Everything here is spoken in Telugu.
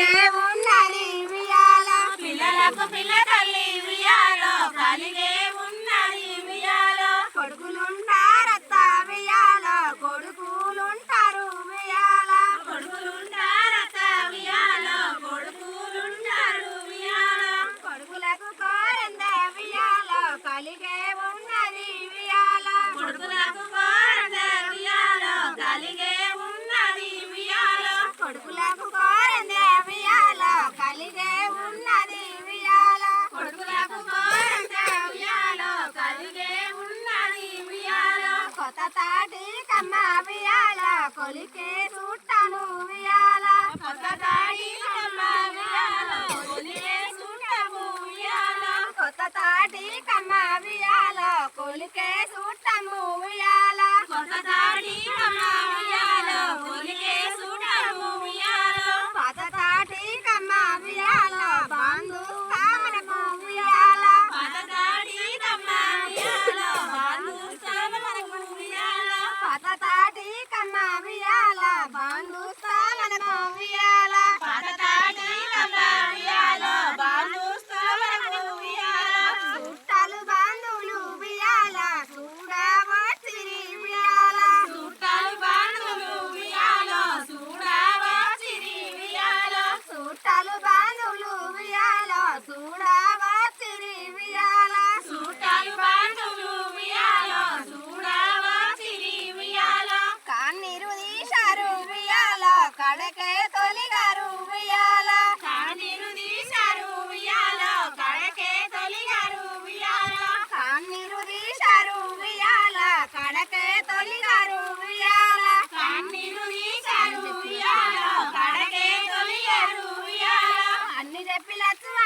దేవున్నది పిల్లలకు పిల్ల తల్లి ఒలికే చూటను కొత్త తాడి కమ్మ ఉయ్యాల కొలికే చూట చూడవా తిరి వియాల కడకే తొలిగారు వియాల కన్నీరు తీశారు వియాల కడకే తొలిగారు వియాల అన్ని చెప్పిలచ్చు